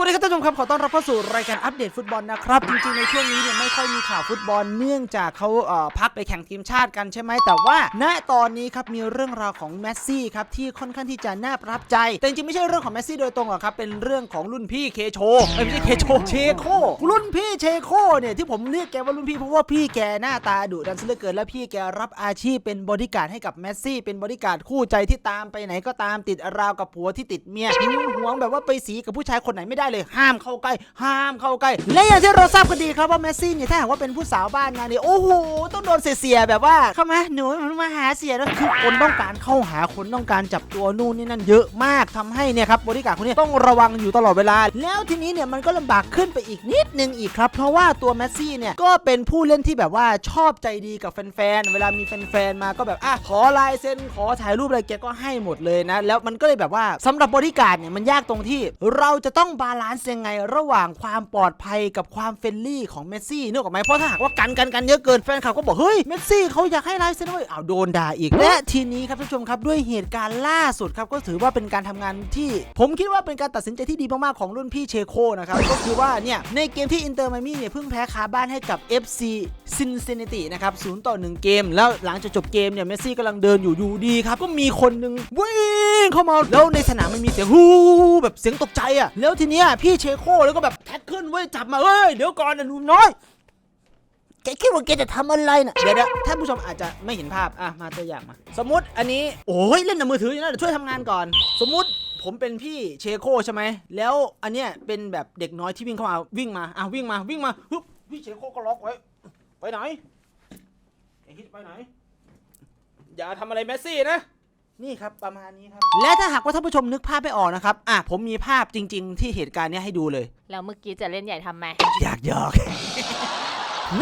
วัสดีครับท่านผู้ชมครับขอต้อนรับเข้าสู่รายการอัปเดตฟุตบอลนะครับจริงๆในช่วงนี้เนี่ยไม่ค่อยมีข่าวฟุตบอลเนื่องจากเขาเอ่อพักไปแข่งทีมชาติกันใช่ไหมแต่ว่า ณตอนนี้ครับมีเรื่องราวของเมสซี่ครับที่ค่อนข้างที่จะน่าประทับใจ แต่จริงๆไม่ใช่เรื่องของเมสซี่โดยตรงหรอกครับเป็นเรื่องของรุ่นพี่เคโชเอ้ยไม่ใช่เคโชเชโครุ่นพี่เชโคเนี่ยที่ผมเรียกแกว่ารุ่นพี่เพราะว่าพี่แกหน้าตาดุดันซะเหลือเกินและพี่แกรับอาชีพเป็นบอดี้การ์ดให้กับเมสซี่เป็นบอดี้การ์ดคู่ใจที่ตามไปไหนก็ตามติดราวกับผัวที่ติดเมียหึงหวงแบบว่าไปสีกับผู้ชายคนไหนไม่ได้เลยห้ามเข้าใกล้ ห้ามเข้าใกล้ และอย่างที่เราทราบกันดีครับว่าเมสซี่เนี่ยถ้าหากว่าเป็นผู้สาวบ้านงานเนี่ยโอ้โหต้องโดนเสียแบบว่าเข้ามาหนูมาหาเสียแล้วคือคนต้องการเข้าหาคนต้องการจับตัวนู่นนี่นั่นเยอะมากทำให้เนี่ยครับบริการคนนี้ต้องระวังอยู่ตลอดเวลา แล้วทีนี้เนี่ยมันก็ลำบากขึ้นไปอีกนิดนึงอีกครับ เพราะว่าตัวเมสซี่เนี่ยก็เป็นผู้เล่นที่แบบว่าชอบใจดีกับแฟนๆเวลามีแฟนๆมาก็แบบอะขอลายเซ็นขอถ่ายรูปอะไรแกก็ให้หมดเลยนะ แล้วมันก็เลยแบบว่าสำหรับบริการเนี่ยมันยากตรงที่เราจะต้องบาลานซ์ยังไงระหว่างความปลอดภัยกับความเฟรนลี่ของเมสซี่นึกออกไหมเพราะถ้าหากว่ากันกันกันเยอะเกินแฟนคลับก็บอกเฮ้ยเมสซี่เขาอยากให้ลายเซ็นเว้ยอ้าวโดนด่าอีก และทีนี้ครับท่านผู้ชมครับด้วยเหตุการณ์ล่าสุดครับก็ถือว่าเป็นการทำงานที่ ผมคิดว่าเป็นการตัดสินใจที่ดีมากๆของรุ่นพี่เชโคนะครับก็คือว่าเนี่ยในเกมที่อินเตอร์ไมมี่เนี่ยเพิ่งแพ้คาบ้านให้กับ FC Cincinnati นะครับ0ต่อ1เกม แล้วหลังจากจบเกมเนี่ยเมสซี่กำลังเดินอยู่อยู่ดีครับก็มีคนหนึ่งวิ่งเข้ามาแล้วในสนามมันมีเสียงฮู้แบบเสียงตกใจอะแล้วทีเนี้ยพี่เชโคแล้วก็แบบแท็กขึ้นเว้ยจับมาเอ้ยเดี๋ยวก่อนนะหนุ่มน้อยแกคิดว่าแกจะทำอะไรนะเดี๋ยวเดี๋ยวท่านผู้ชมอาจจะไม่เห็นภาพอะมาตัวอย่างมา สมมติอันนี้โอ้ยเล่นในมือถืออยู่นะเดี๋ยวช่วยทำงานก่อน สมมุติผมเป็นพี่เชโคใช่ไหมแล้วอันเนี้ยเป็นแบบเด็กน้อยที่วิ่งเข้ามาวิ่งมาอะวิ่งมาวิ่งมาฮึบพี่เชโคก็ล็อกไว้ ไปไหนไอฮิตไปไหน อย่าทำอะไรแมสซี่นะ นี่ครับประมาณนี้ครับ และถ้าหากว่าท่านผู้ชมนึกภาพไม่ออกนะครับ อะผมมีภาพจริง ๆ ที่เหตุการณ์เนี้ยให้ดูเลย แล้วเมื่อกี้จะเล่นใหญ่ทำไม อยากหยอก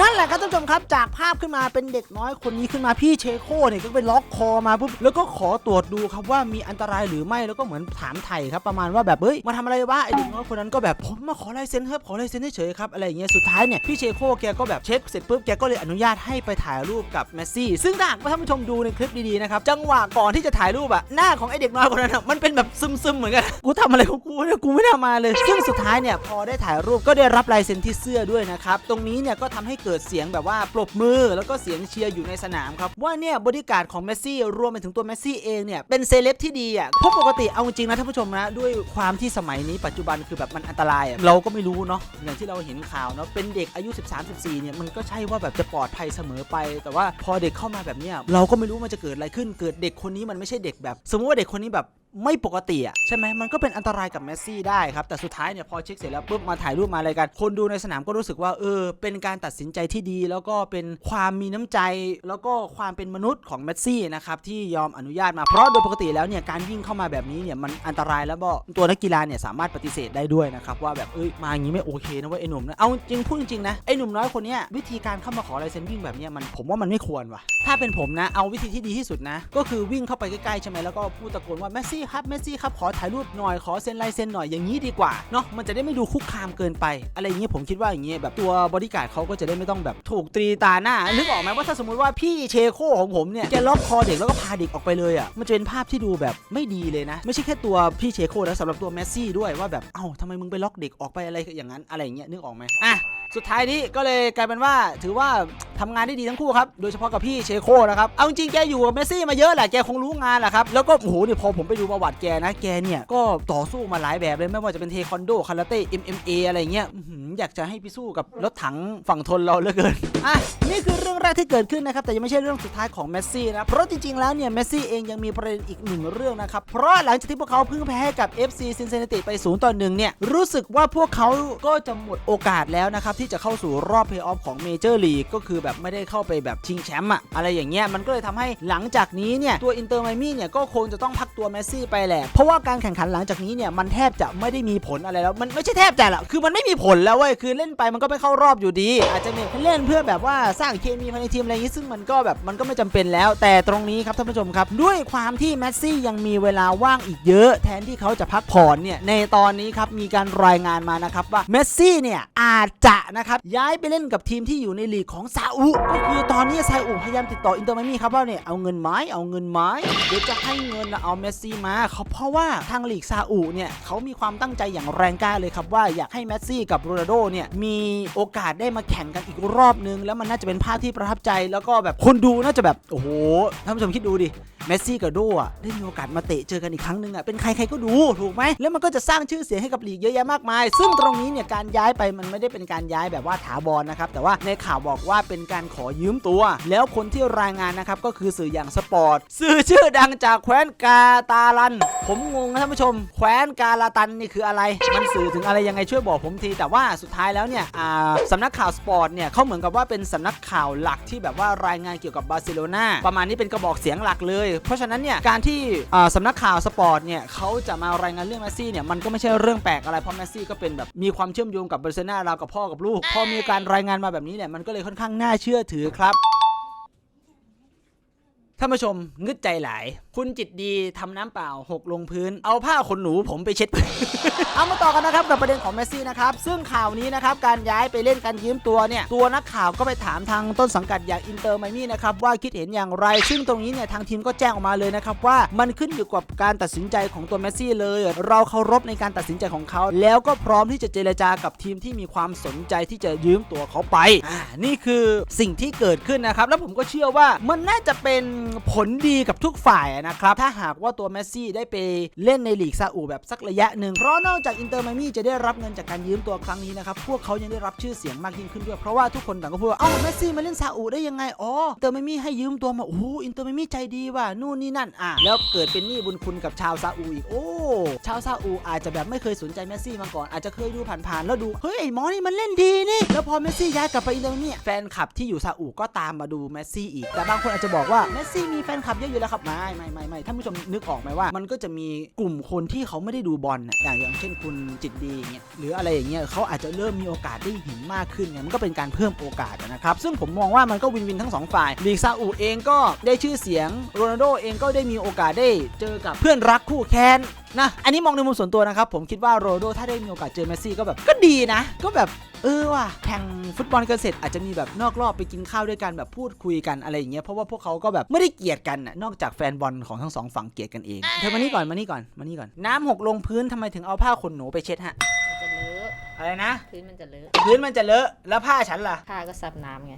นั่นแหละครับท่านผู้ชมครับจากภาพขึ้นมาเป็นเด็กน้อยคนนี้ขึ้นมาพี่เชโคเนี่ยก็ไปล็อกคอมาปุ๊บแล้วก็ขอตรวจดูครับว่ามีอันตรายหรือไม่แล้วก็เหมือนถามไถ่ครับประมาณว่าแบบเฮ้ยมาทำอะไรวะไอเด็กน้อยคนนั้นก็แบบผมมาขอลายเซ็นครับขอลายเซ็นเฉยครับอะไรอย่างเงี้ยสุดท้ายเนี่ยพี่เชโคแกก็แบบเช็คเสร็จปุ๊บแกก็เลยอนุญาตให้ไปถ่ายรูปกับเมสซี่ซึ่งถ้าหากท่านผู้ชมดูในคลิปดีๆนะครับจังหวะก่อนที่จะถ่ายรูปอะหน้าของไอเด็กน้อยคนนั้นอะมันเป็นแบบซึมๆเหมือนกันกูทำอะไรของกูเนี่ยกูไม่ได้มาเลยซึ่งสุดท้ายเนี่ยพอได้ถ่ายรูปก็ได้รับลายเซ็นที่เสื้อด้วยนะครับตรงนี้เนี่ยก็ทำให้เกิดเสียงแบบว่าปรบมือ แล้วก็เสียงเชียร์อยู่ในสนามครับ ว่าเนี่ยบริการของเมสซี่รวมไปถึงตัวเมสซี่เองเนี่ยเป็นเซเลบที่ดีอะเพราะปกติเอาจริงนะท่านผู้ชมนะด้วยความที่สมัยนี้ปัจจุบันคือแบบมันอันตรายเราก็ไม่รู้เนาะอย่างที่เราเห็นข่าวเนาะเป็นเด็กอายุ 13 14เนี่ยมันก็ใช่ว่าแบบจะปลอดภัยเสมอไป แต่ว่าพอเด็กเข้ามาแบบเนี้ยเราก็ไม่รู้มันจะเกิดอะไรขึ้นเกิดเด็กคนนี้มันไม่ใช่เด็กแบบ สมมติว่าเด็กคนนี้แบบ ไม่ปกติอะใช่ไหมมันก็เป็นอันตรายกับเมสซี่ได้ครับ แต่สุดท้ายเนี่ยพอเช็คเสร็จแล้วปุ๊บมาถ่ายรูปมาอะไรกัน คนดูในสนามก็รู้สึกว่าเออ เป็นการตัดสินใจที่ดี แล้วก็เป็นความมีน้ำใจ แล้วก็ความเป็นมนุษย์ของเมสซี่นะครับที่ยอมอนุญาตมาเพราะโดยปกติแล้วเนี่ยการวิ่งเข้ามาแบบนี้เนี่ยมันอันตรายแล้วก็ตัวนักกีฬาเนี่ยสามารถปฏิเสธได้ด้วยนะครับว่าแบบเอ้ยมาอย่างนี้ไม่โอเคนะเว่าไอ้หนุ่มนะเอาจริงพูดจริงนะไอ้หนุ่มน้อยคนเนี้ยวิธีการเข้ามาขอลายเซ็นวิ่งแบบเนี้ยมันผมว่ามันไม่ควรว่ะถ้าเป็นผมนะเอาวิธีที่ดีที่สุดนะ ก็คือวิ่งเข้าไปใกล้ๆใช่ไหมแล้วก็พูดตะโกนว่าเมสซี่ครับเมสซี่ครับขอถ่ายรูปหน่อยขอเซ็นลายเซ็นหน่อยอย่างนี้ดีกว่าเนาะมันจะได้ไม่ดูคุกคามเกินไป อะไรอย่างเงี้ยผมคิดว่าอย่างเงี้ยแบบตัวบริการดเขาก็จะได้ไม่ต้องแบบถูกตรีตาหน้านึกออกไหมว่าถ้าสมมติว่าพี่เชโคของผมเนี่ยแกล็อกคอเด็กแล้วก็พาเด็กออกไปเลยอะมันจะเป็นภาพที่ดูแบบไม่ดีเลยนะ ไม่ใช่แค่ตัวพี่เชโคนะสำหรับตัวเมสซี่ด้วยว่าแบบเอ้าทำไมมึงไปล็อกเด็กออกไปอะไรอย่างนั้นอะไรอย่างเงี้ยนึกออกไหมอะสุดท้ายนี้ก็เลยกลายเป็นว่าถือว่าทำงานได้ดีทั้งคู่ครับโดยเฉพาะกับพี่เชโคนะครับเอาจริงแกอยู่กับเมสซี่มาเยอะแหละแกคงรู้งานแหละครับแล้วก็โอ้โหเนี่ยพอผมไปดูประวัติแกนะแกเนี่ยก็ต่อสู้มาหลายแบบเลยไม่ว่าจะเป็นเทควันโดคาราเต้ MMA อะไรเงี้ยอยากจะให้พี่สู้กับรถถังฝั่งทนเราเหลือเกินอะนี่คือเรื่องแรกที่เกิดขึ้นนะครับแต่ยังไม่ใช่เรื่องสุดท้ายของเมสซี่นะเพราะจริงๆแล้วเนี่ยเมสซี่เองยังมีประเด็นอีกหนึ่งเรื่องนะครับเพราะหลังจากที่พวกเขาเพิ่งแพ้กับ FC Cincinnati ไป0ต่อ1เนี่ยรู้สึกว่าพวกเขาก็จะหมดโอกาสแล้วนะครับที่จะเข้าสู่รอบเพลย์ออฟของเมเจอร์ลีกก็คือแบบไม่ได้เข้าไปแบบชิงแชมป์อะอะไรอย่างเงี้ยมันก็เลยทำให้หลังจากนี้เนี่ยตัวอินเตอร์ไมมี่เนี่ยก็คงจะต้องพักตัวเมสซี่ไปแหละ เพราะว่าการแข่งขันหลังจากนี้เนี่ยมันแทบจะไม่ได้มีผลอะไรแล้ว มันไม่ใช่แทบจะละคือมันไม่มีผลแล้วเว้ยคือเล่นไปมันก็ไม่เข้ารอบอยู่ดี อาจจะมีเล่นเพื่อแบบว่าสร้างเคมีภายในทีมอะไรอย่างงี้ซึ่งมันก็แบบมันก็ไม่จำเป็นแล้ว แต่ตรงนี้ครับท่านผู้ชมครับ ด้วยความที่เมสซี่ยังมีเวลาว่างอีกเยอะ แทนที่เขาจะพักผ่อนเนี่ยในตอนนี้ครับมีการรายงานมานะครับว่าเมสซี่เนี่ยอาจจะนะครับย้ายไปเล่นกับทีมที่อยู่ในลีกของซาอุก็คือตอนนี้ซาอุพยายามติดต่ออินเตอร์ไมมี่ครับว่าเนี่ยเอาเงินไหมเอาเงินไหมเดี๋ยวจะให้เงินนะเอาเมสซี่ไหมมาเขาเพราะว่าทางลีกซาอุเนี่ยเขามีความตั้งใจอย่างแรงกล้าเลยครับว่าอยากให้เมสซี่กับโรนัลโดเนี่ยมีโอกาสได้มาแข่งกันอีกรอบนึง แล้วมันน่าจะเป็นภาพที่ประทับใจ แล้วก็แบบคนดูน่าจะแบบโอ้โหท่านผู้ชมคิดดูดิเมสซี่กับโดอะได้มีโอกาสมาเตะเจอกันอีกครั้งหนึ่งอะเป็นใครใครก็ดูถูกไหมแล้วมันก็จะสร้างชื่อเสียงให้กับลีกเยอะแยะมากมาย ซึ่งตรงนี้เนี่ยการย้ายไปมันไม่ได้เป็นการย้ายแบบว่าถาวรนะครับแต่ว่าในข่าวบอกว่าเป็นการขอยืมตัว แล้วคนที่รายงานนะครับก็คือสื่ออย่างสปอร์ตสื่อชื่อดังจากแคว้นกาตาลัน ผมงงนะท่านผู้ชม แคว้นกาลาตันนี่คืออะไร มันสื่อถึงอะไรยังไงช่วยบอกผมที แต่ว่าสุดท้ายแล้วเนี่ยสำนักข่าวสปอร์ตเนี่ยเขาเหมือนกับว่าเป็นสำนักข่าวหลักที่แบบว่ารายงานเกี่ยวกับบาร์เซโลนาประมาณนี้เป็นกระบอกเสียงหลักเลย เพราะฉะนั้นเนี่ยการที่สำนักข่าวสปอร์ตเนี่ยเขาจะมารายงานเรื่องแมสซี่เนี่ยมันก็ไม่ใช่เรื่องแปลกอะไรเพราะแมสซี่ก็เป็นแบบมีความเชื่อมโยงกับบาร์เซโลนาราวกับพ่อกับลูกพอมีการรายงานมาแบบนี้เนี่ยมันก็เลยค่อนข้างน่าเชื่อถือครับ ท่านผู้ชมงึดใจหลาย คุณจิตดีทำน้ำเปล่าหกลงพื้น เอาผ้าขนหนูผมไปเช็ด เอามาต่อกันนะครับกับประเด็นของเมสซี่นะครับ ซึ่งข่าวนี้นะครับการย้ายไปเล่นการยืมตัวเนี่ย ตัวนักข่าวก็ไปถามทางต้นสังกัดอย่างอินเตอร์ไมมี่นะครับ ว่าคิดเห็นอย่างไร ซึ่งตรงนี้เนี่ยทางทีมก็แจ้งออกมาเลยนะครับ ว่ามันขึ้นอยู่กับการตัดสินใจของตัวเมสซี่เลย เราเคารพในการตัดสินใจของเขา แล้วก็พร้อมที่จะเจรจากับทีมที่มีความสนใจที่จะยืมตัวเขาไปอ่านี่คือสิ่งที่เกิดขึ้นนะครับแล้วผมก็เชื่อว่ามันน่าจะเป็นผลดีกับทุกฝ่ายนะครับ ถ้าหากว่าตัวเมสซี่ได้ไปเล่นในลีกซาอุแบบสักระยะหนึ่ง เพราะนอกจากอินเตอร์ไมมี่จะได้รับเงินจากการยืมตัวครั้งนี้นะครับ พวกเขายังได้รับชื่อเสียงมากยิ่งขึ้นด้วย เพราะว่าทุกคนต่างก็พูดว่า เอ้าเมสซี่มาเล่นซาอุได้ยังไง อ๋อ อินเตอร์ไมมี่ให้ยืมตัวมา โอ้อินเตอร์ไมมี่ใจดีว่ะ นู่นนี่นั่น อะ แล้วเกิดเป็นหนี้บุญคุณกับชาวซาอุอีก โอ้ ชาวซาอุอาจจะแบบไม่เคยสนใจเมสซี่มาก่อน อาจจะเคยดูผ่านๆแล้วดู เฮ้ยไอ้หมอนี่มันเล่นดีนี่ แล้วพอเมสซี่ย้ายกลับไปอินเตอร์ไมมี่แฟนคลับที่อยู่ซาอุก็ตามมาดูเมสซี่อีก แต่บางคนอาจจะบอกว่าเมสซที่มีแฟนคลับเยอะอยู่แล้วครับไม่ไม่ไม่ไม่ท่านผู้ชมนึกออกไหมว่า มันก็จะมีกลุ่มคนที่เขาไม่ได้ดูบอลนะอย่างอย่างเช่นคุณจิตดีอย่างเงี้ยหรืออะไรอย่างเงี้ยเขาอาจจะเริ่มมีโอกาสได้เห็นมากขึ้นไงมันก็เป็นการเพิ่มโอกาสนะครับซึ่งผมมองว่ามันก็วินวินทั้งสองฝ่ายลีกซาอุเองก็ได้ชื่อเสียงโรนัลโดเองก็ได้มีโอกาสได้เจอกับเพื่อนรักคู่แค้นนะอันนี้มองในมุมส่วนตัวนะครับ ผมคิดว่าโรนัลโดถ้าได้มีโอกาสเจอเมสซี่ก็แบบก็ดีนะ ก็แบบเออว่ะแข่งฟุตบอลกันเสร็จอาจจะมีแบบนอกรอบไปกินข้าวด้วยกันแบบพูดคุยกันอะไรอย่างเงี้ยเพราะว่าพวกเขาก็แบบไม่ได้เกลียดกันน่ะนอกจากแฟนบอลของทั้งสองฝั่งเกลียดกันเองเธอมานี่ก่อนมานี่ก่อนมานี่ก่อน น้ำหกลงพื้นทำไมถึงเอาผ้าขนหนูไปเช็ดฮะมันจะเลอะอะไรนะ พื้นมันจะเลอะพื้นมันจะเลอะแล้วผ้าฉันล่ะผ้าก็ซับน้ำไง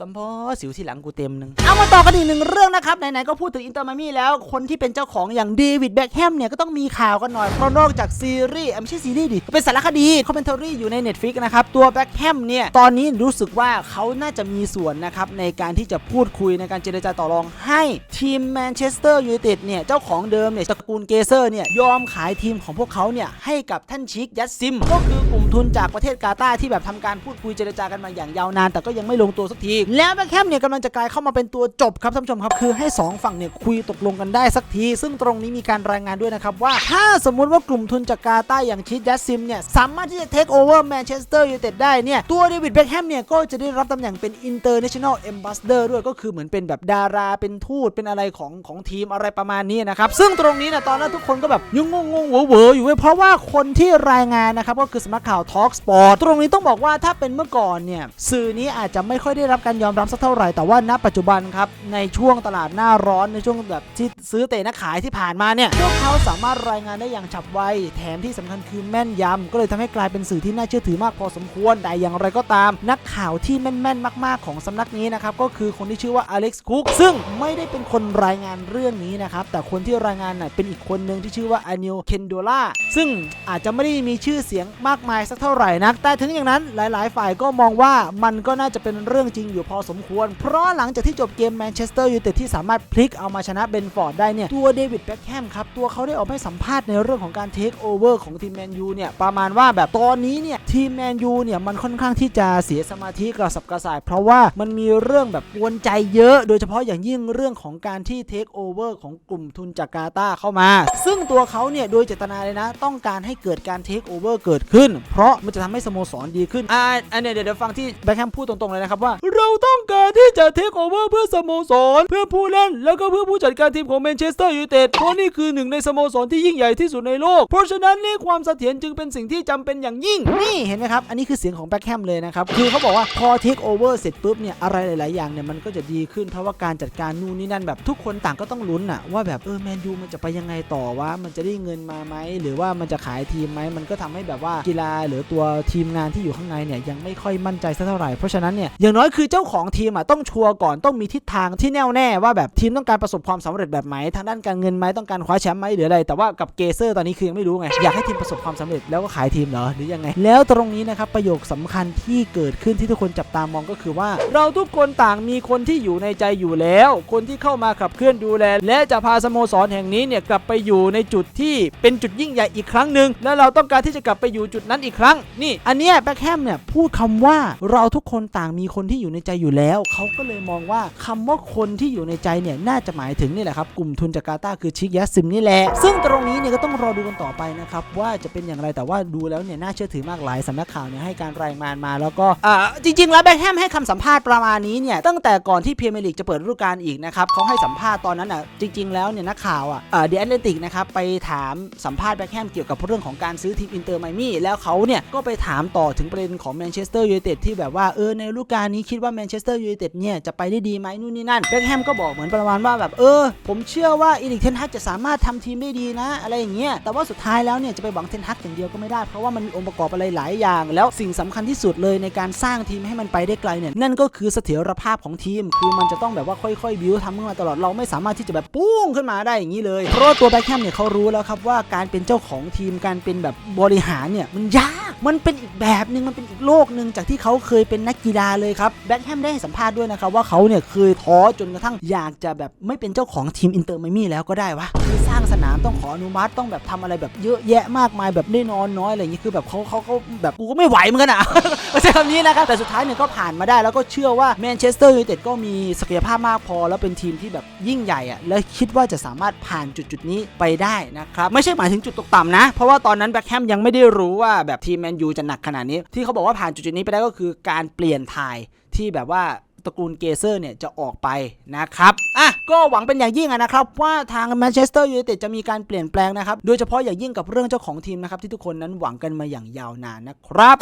สัมพอสิวที่หลังกูเต็มหนึ่งเอามาต่อกันอีกหนึ่งเรื่องนะครับ ไหนๆ ก็พูดถึงอินเตอร์มามี่แล้ว คนที่เป็นเจ้าของอย่างเดวิดแบ็คแฮมเนี่ย ก็ต้องมีข่าวกันหน่อย เพราะนอกจากซีรีส์ไม่ใช่ซีรีส์ดิ เป็นสารคดีคอมเมนต์รีอยู่ใน Netflix นะครับ ตัวแบ็คแฮมเนี่ย ตอนนี้รู้สึกว่าเขาน่าจะมีส่วนนะครับ ในการที่จะพูดคุยในการเจรจาต่อรองให้ทีมแมนเชสเตอร์ยูไนเต็ดเนี่ยเจ้าของเดิมเนี่ยตระกูลเกเซอร์เนี่ยยอมขายทีมของพวกเขาเนี่ยให้กับท่านชิคยัตซิม ก็คือกลุ่มทุนจากประเทศกาตาร์ที่แบบทำการพูดคุยเจรจากันมาอย่างยาวนาน แต่ก็ยังไม่ลงตัวสักทีแล้วแบ็คแฮมเนี่ยกำลังจะกลายเข้ามาเป็นตัวจบครับท่านผู้ชมครับคือให้ 2 ฝั่งเนี่ยคุยตกลงกันได้สักที ซึ่งตรงนี้มีการรายงานด้วยนะครับว่าถ้าสมมุติว่ากลุ่มทุนจากกาตาอย่างชิคยัตซิมเนี่ยสามารถที่จะเทคโอเวอร์แมนเชสเตอร์ยูไนเต็ดได้เนี่ยตัวเดวิดแบ็คแฮมเนี่ยก็จะได้รับตำแหน่งเป็น international ambassador ด้วยก็คือเหมือนเป็นแบบดาราเป็นทูตเป็นอะไรของของทีมอะไรประมาณนี้นะครับซึ่งตรงนี้นะตอนนั้นทุกคนก็แบบยังงงงเวอๆอยู่เว้ยเพราะว่าคนที่รายงานนะครับก็คือสำนักข่าว Talk Sport ตรงนี้ต้องบอกว่าถ้าเป็นเมื่อก่อนเนี่ยสื่อนี้อาจจะไม่ค่อยได้รับการยอมรับสักเท่าไหร่แต่ว่าณปัจจุบันครับในช่วงตลาดหน้าร้อนในช่วงแบบที่ซื้อเตะนักขายที่ผ่านมาเนี่ยพวกเขาสามารถรายงานได้อย่างฉับไว แถมที่สำคัญคือแม่นยำก็เลยทำให้กลายเป็นสื่อที่น่าเชื่อถือมากพอสมควรแต่อย่างไรก็ตาม นักข่าวที่แม่นๆมาก ๆ ของสำนักนี้นะครับก็คือคนที่ชื่อว่าอเล็กซ์คุกซึ่งไม่ได้เป็นคนรายงานเรื่องนี้นะครับแต่คนที่รายงานน่ะเป็นอีกคนหนึ่งที่ชื่อว่าอานิโอเคนโดล่าซึ่งอาจจะไม่ได้มีชื่อเสียงมากมายสักเท่าไหร่นักแต่ถึงอย่างนั้นหลาย ๆ ฝ่ายก็มองว่ามันก็น่าจะเป็นเรื่องจริงอยู่พอสมควร เพราะหลังจากที่จบเกมแมนเชสเตอร์ยูไนเต็ดที่สามารถพลิกเอามาชนะเบนฟอร์ดได้เนี่ยตัวเดวิดแบ็คแฮมครับตัวเขาได้ออกมาให้สัมภาษณ์ในเรื่องของการเทคโอเวอร์ของทีมแมนยูเนี่ยประมาณว่าแบบตอนนี้เนี่ยทีมแมนยูเนี่ยมันค่อนข้างที่จะเสียสมาธิกระสับกระส่าย เพราะว่ามันมีเรื่องแบบกวนใจเยอะ โดยเฉพาะอย่างยิ่งเรื่องของการที่เทคโอเวอร์ของกลุ่มทุนจากกาตาเข้ามา ซึ่งตัวเขาเนี่ยโดยเจตนาเลยนะ ต้องการให้เกิดการเทคโอเวอร์เกิดขึ้น เพราะมันจะทำให้สโมสรดีขึ้นอ่าอันเนี้ยเดี๋ยวเดี๋ยวฟังที่แบ็คแฮมพูดตรงๆเลยนะครับว่าเราต้องการที่จะเทคโอเวอร์เพื่อสโมสร เพื่อผู้เล่น แล้วก็เพื่อผู้จัดการทีมของแมนเชสเตอร์ยูไนเต็ดเพราะนี่คือหนึ่งในสโมสรที่ยิ่งใหญ่ที่สุดในโลก เพราะฉะนั้นนี่ความเสถียรจึงเป็นสิ่งที่จำเป็นอย่างยิ่ง นี่เห็นไหมครับ อันนี้คือเสียงของแบ็คแฮมเลยนะครับ คือเขาบอกว่าพอเทคโอเวอร์เสร็จปุ๊บเนี่ยอะไรหลาย ๆ อย่างเนี่ยมันก็จะดีขึ้นเพราะว่าการจัดการนู่นนี่นั่นแบบทุกคนต่างก็ต้องลุ้นอะว่าแบบเออแมนยูมันจะไปยังไงต่อวะมันจะได้เงินมาไหมหรือว่ามันจะขายทีมไหมมันก็ทำให้แบบว่ากีฬาหรือตัวทีมงานที่อยู่ข้างในเนี่ยยังไม่ค่อยมั่นใจสักเท่าไหร่เพราะฉะนั้นเนี่ยอย่างน้อยคือเจ้าของทีมอะต้องชัวร์ก่อนต้องมีทิศทางที่แน่วแน่ว่าแบบทีมต้องการประสบความสำเร็จแบบไหนทางด้านการเงินไหมต้องการคว้าแชมป์ไหมหรืออะไร แต่ว่ากับเกเซอร์ตอนนี้คือยังไม่รู้ไง อยากให้ทีมประสบความสำเร็จแล้วก็ขายทีมเหรอหรือยังไง แล้วตรงนี้นะครับประโยคสำคัญที่เกิดขึ้นที่ทุกคนจับตามองก็คือว่า เราทุกคนต่างมีคนที่อยู่ในใจอยู่แล้ว คนที่เข้ามาขับเคลื่อนดูแล และจะพาสโมสรแห่งนี้เนี่ยกลับไปอยู่ในจุดที่เป็นจุดยิ่งใหญ่อีกครั้งหนึ่งและเราต้องการที่จะกลับไปอยู่จุดนั้นอีกครั้งนี่อันเนี้ยแบ็คแฮมเนี่ยพูดคำว่าเราทุกคนต่างมีคนที่อยู่ในใจอยู่แล้ว เขาก็เลยมองว่าคำว่าคนที่อยู่ในใจเนี่ยน่าจะหมายถึงนี่แหละครับกลุ่มทุนจาการ์ตาคือชิกยัสซิมนี่แหละ ซึ่งตรงนี้เนี่ยก็ต้องรอดูกันต่อไปนะครับว่าจะเป็นอย่างไรแต่ว่าดูแล้วเนี่ยน่าเชื่อถือมากหลายสำนักข่าวเนี่ยให้การรายงานมาแล้วก็อ่าจริง ๆ แล้วแบ็คแฮมให้คำสัมภาษณ์ประมาณนี้เนี่ยตั้งแต่ก่อนที่เมียร์ลีกจะเปิดฤดูกาลอีกนะครับเขาให้สัมภาษณ์ตอนนั้นอะจริง ๆ แล้วเนี่ยนักข่าวอะเดอะแอตเลติกนะครับไปถามสัมภาษณ์แบ็คแฮมเกี่ยวกับเรื่องของการซื้อทีมอินเตอร์ไมมี่แล้วเขาเนี่ยก็ไปถามต่อถึงประเด็นของแมนเชสเตอร์ยูไนเต็ดที่แบบว่าเออในฤดูกาลนี้คิดว่าแมนเชสเตอร์ยูไนเต็ดเนี่ยจะไปได้ดีไหมนู่นนี่นั่นแบ็คแฮมก็บอกเหมือนประมาณว่าแบบเออ ผมเชื่อว่าอีริกเทนฮักจะสามารถทำทีมได้ดีนะ อะไรอย่างเงี้ยแต่ว่าสุดท้ายแล้วเนี่ยจะไปหวังเทนฮักอย่างเดียวก็ไม่ได้เพราะว่ามันมีองค์ประกอบอะไรหลายอย่าง แล้วสิ่งสำคัญที่สุดเลยในการสร้างทีมให้มันไปได้ไกลเนี่ยนั่นก็คือเสถียรภาพของทีม คือมันจะต้องแบบว่าค่อยๆบิวทำขึ้นมาตลอดเราไม่สามารถที่จะแบบปุ้งขึ้นมาได้อย่างนี้เลย เพราะาตัวแบ็คแฮมเนี่ยเขารู้แล้วครับว่าการเป็นเจ้าของทีมการเป็นแบบบริหารเนี่ยมันยากมันเป็นอีกแบบหนึ่งมันเป็นอีกโลกหนึ่งจากที่เขาเคยเป็นนักกีฬาเลยครับแบ็คแฮมได้ให้สัมภาษณ์ด้วยนะครับว่าเขาเนี่ยเคยท้อจนกระทั่งอยากจะแบบไม่เป็นเจ้าของทีมอินเตอร์ไมมี่แล้วก็ได้วะคือสร้างสนามต้องขออนุมัติต้องแบบทำอะไรแบบเยอะแยะมากมายแบบได้นอนน้อยอะไรอย่างนี้คือแบบเขาเขาเขาแบบกูก็ไม่ไหวเหมือนกันอะไม่ใช่คำนี้นะครับแต่สุดท้ายเนี่ยก็ผ่านมาได้แล้วก็เชื่อว่าแมนเชสเตอร์ยูไนเต็ดก็มีศักยภาพมากพอ แล้วเป็นทีมที่แบบยิ่งใหญ่อะและคิดว่าจะสามารถผ่านจุดจุดนี้ไปได้นะครับไม่ใช่หมายถึงจุดตกต่ำนะ เพราะว่าตอนนั้นแบ็คแฮมยังไม่ได้รู้ว่าแบบทีมแมนยูจะหนักขนาดนี้ที่เขาบอกว่าผ่านจุดจุดนี้ไปได้ก็คือการเปลี่ยนถ่าย ที่แบบว่าตระกูลเกเซอร์เนี่ยจะออกไปนะครับอะก็หวังเป็นอย่างยิ่งนะครับ ว่าทางแมนเชสเตอร์ยูไนเต็ดจะมีการเปลี่ยนแปลงนะครับ โดยเฉพาะอย่างยิ่งกับเรื่องเจ้าของทีมนะครับ ที่ทุกคนนั้นหวังกันมาอย่างยาวนานนะครับ